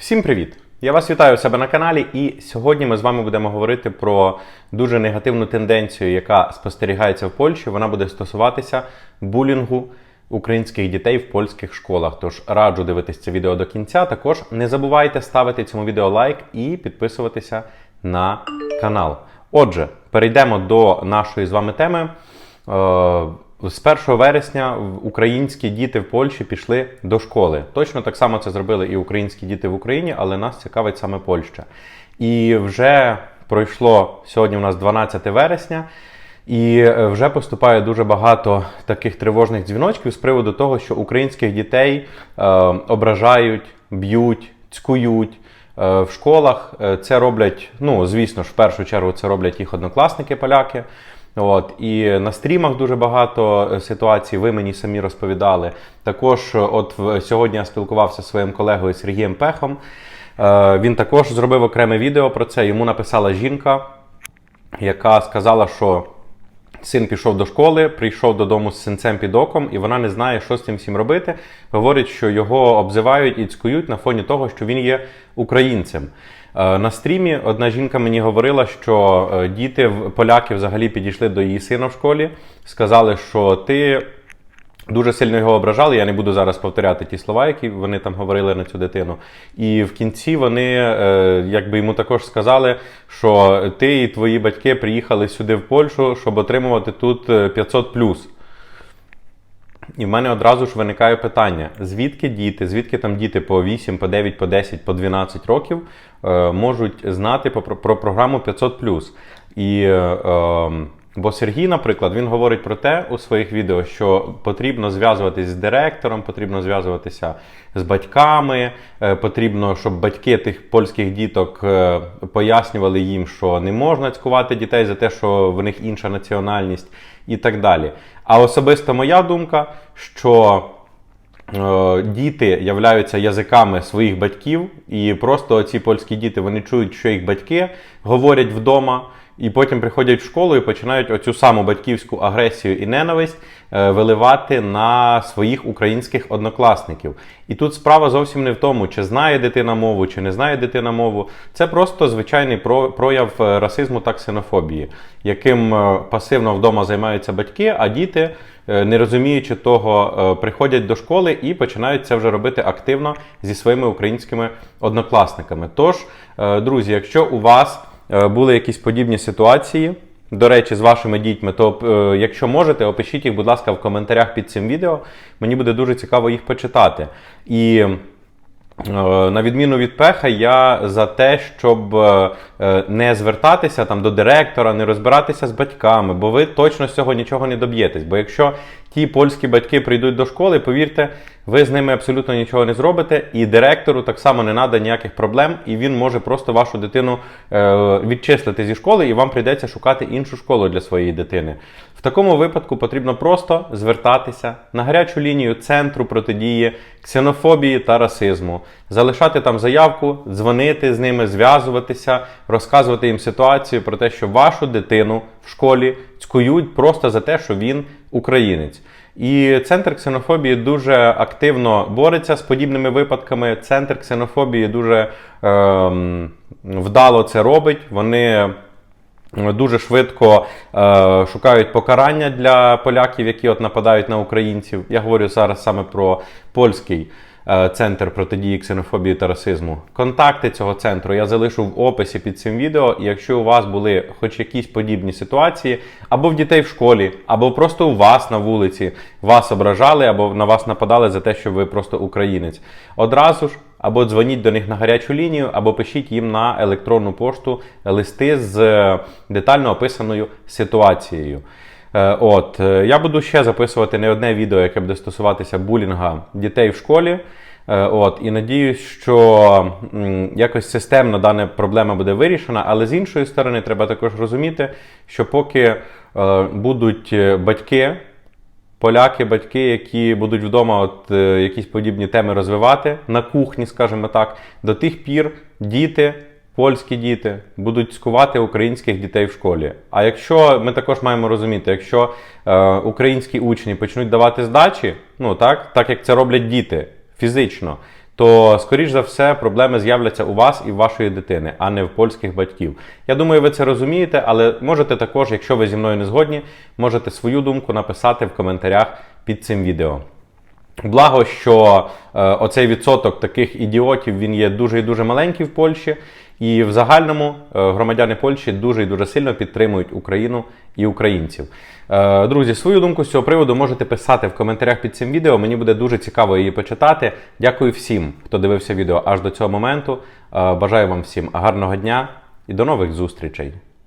Всім привіт! Я вас вітаю у себе на каналі, і сьогодні ми з вами будемо говорити про дуже негативну тенденцію, яка спостерігається в Польщі. Вона буде стосуватися булінгу українських дітей в польських школах. Тож раджу дивитися це відео до кінця. Також не забувайте ставити цьому відео лайк і підписуватися на канал. Отже, перейдемо до нашої з вами теми. З 1 вересня українські діти в Польщі пішли до школи. Точно так само це зробили і українські діти в Україні, але нас цікавить саме Польща. І вже пройшло сьогодні у нас 12 вересня, і е, вже поступає дуже багато таких тривожних дзвіночків з приводу того, що українських дітей е, ображають, б'ють, цькують. Е, В школах Е, це роблять, ну звісно ж, в першу чергу це роблять їх однокласники поляки. От і на стрімах дуже багато е, ситуацій. Ви мені самі розповідали. Також, е, от сьогодні я спілкувався зі своїм колегою Сергієм Пехом. Е, Він також зробив окреме відео про це. Йому написала жінка, яка сказала, що Син пішов до школи, прийшов додому з синцем під оком, і вона не знає, що з цим всім робити. Говорить, що його обзивають і цькують на фоні того, що він є українцем. Е, На стрімі одна жінка мені говорила, що е, діти поляки взагалі підійшли до її сина в школі, сказали, що ти Дуже сильно його ображали. Я не буду зараз повторяти ті слова, які вони там говорили на цю дитину. І в кінці вони, е, якби йому також сказали, що ти і твої батьки приїхали сюди в Польщу, щоб отримувати тут е, 500 І в мене одразу ж виникає питання: звідки діти, звідки там діти по 8, по 9, по 10, по 12 років е, можуть знати про, про програму 500 І е, е, бо Сергій, наприклад, він говорить про те у своїх відео, що потрібно зв'язуватись з директором, потрібно зв'язуватися з батьками, е, потрібно, щоб батьки тих польських діток е, пояснювали їм, що не можна цькувати дітей за те, що в них інша національність і так далі. А особисто моя думка, що е, діти являються язиками своїх батьків, і просто ці польські діти вони чують, що їх батьки говорять вдома, і потім приходять в школу і починають оцю саму батьківську агресію і ненависть е, виливати на своїх українських однокласників. І тут справа зовсім не в тому, чи знає дитина мову, чи не знає дитина мову. Це просто звичайний про- прояв е, расизму та ксенофобії, яким е, пасивно вдома займаються батьки, а діти, не розуміючи того, приходять до школи і починають це вже робити активно зі своїми українськими однокласниками. Тож, друзі, якщо у вас були якісь подібні ситуації, до речі, з вашими дітьми, то е, якщо можете, опишіть їх, будь ласка, в коментарях під цим відео. Мені буде дуже цікаво їх почитати. І Е, на відміну від пеха, я за те, щоб е, е, не звертатися там до директора, не розбиратися з батьками, бо ви точно з цього нічого не доб'єтесь. Бо якщо ті польські батьки прийдуть до школи, повірте, ви з ними абсолютно нічого не зробите, і директору так само не треба ніяких проблем, і він може просто вашу дитину е, відчислити зі школи, і вам прийдеться шукати іншу школу для своєї дитини. В такому випадку потрібно просто звертатися на гарячу лінію центру протидії ксенофобії та расизму, залишати там заявку, дзвонити з ними, зв'язуватися, розказувати їм ситуацію про те, що вашу дитину в школі цькують просто за те, що він українець. І центр ксенофобії дуже активно бореться з подібними випадками. Центр ксенофобії дуже ем, вдало це робить. Вони дуже швидко е, шукають покарання для поляків, які от нападають на українців. Я говорю зараз саме про польський е, центр протидії ксенофобії та расизму. Контакти цього центру я залишу в описі під цим відео. І якщо у вас були хоч якісь подібні ситуації, або в дітей в школі, або просто у вас на вулиці вас ображали, або на вас нападали за те, що ви просто українець, одразу ж або дзвоніть до них на гарячу лінію, або пишіть їм на електронну пошту листи з е, детально описаною ситуацією. Е, От, е, я буду ще записувати не одне відео, яке буде стосуватися булінга дітей в школі. От, і надіюсь, що якось системно дана проблема буде вирішена, але з іншої сторони, треба також розуміти, що поки будуть батьки, поляки, батьки, які будуть вдома от, е, якісь подібні теми розвивати на кухні, скажімо так, до тих пір діти. Польські діти будуть цькувати українських дітей в школі. А якщо ми також маємо розуміти, якщо е, українські учні почнуть давати здачі, ну так, так як це роблять діти фізично, то скоріш за все проблеми з'являться у вас і в вашої дитини, а не в польських батьків. Я думаю, ви це розумієте, але можете також, якщо ви зі мною не згодні, можете свою думку написати в коментарях під цим відео. Благо, що е, оцей відсоток таких ідіотів він є дуже і дуже маленький в Польщі, і в загальному е, громадяни Польщі дуже і дуже сильно підтримують Україну і українців. Е, друзі, свою думку з цього приводу можете писати в коментарях під цим відео. Мені буде дуже цікаво її почитати. Дякую всім, хто дивився відео аж до цього моменту. Е, бажаю вам всім гарного дня і до нових зустрічей.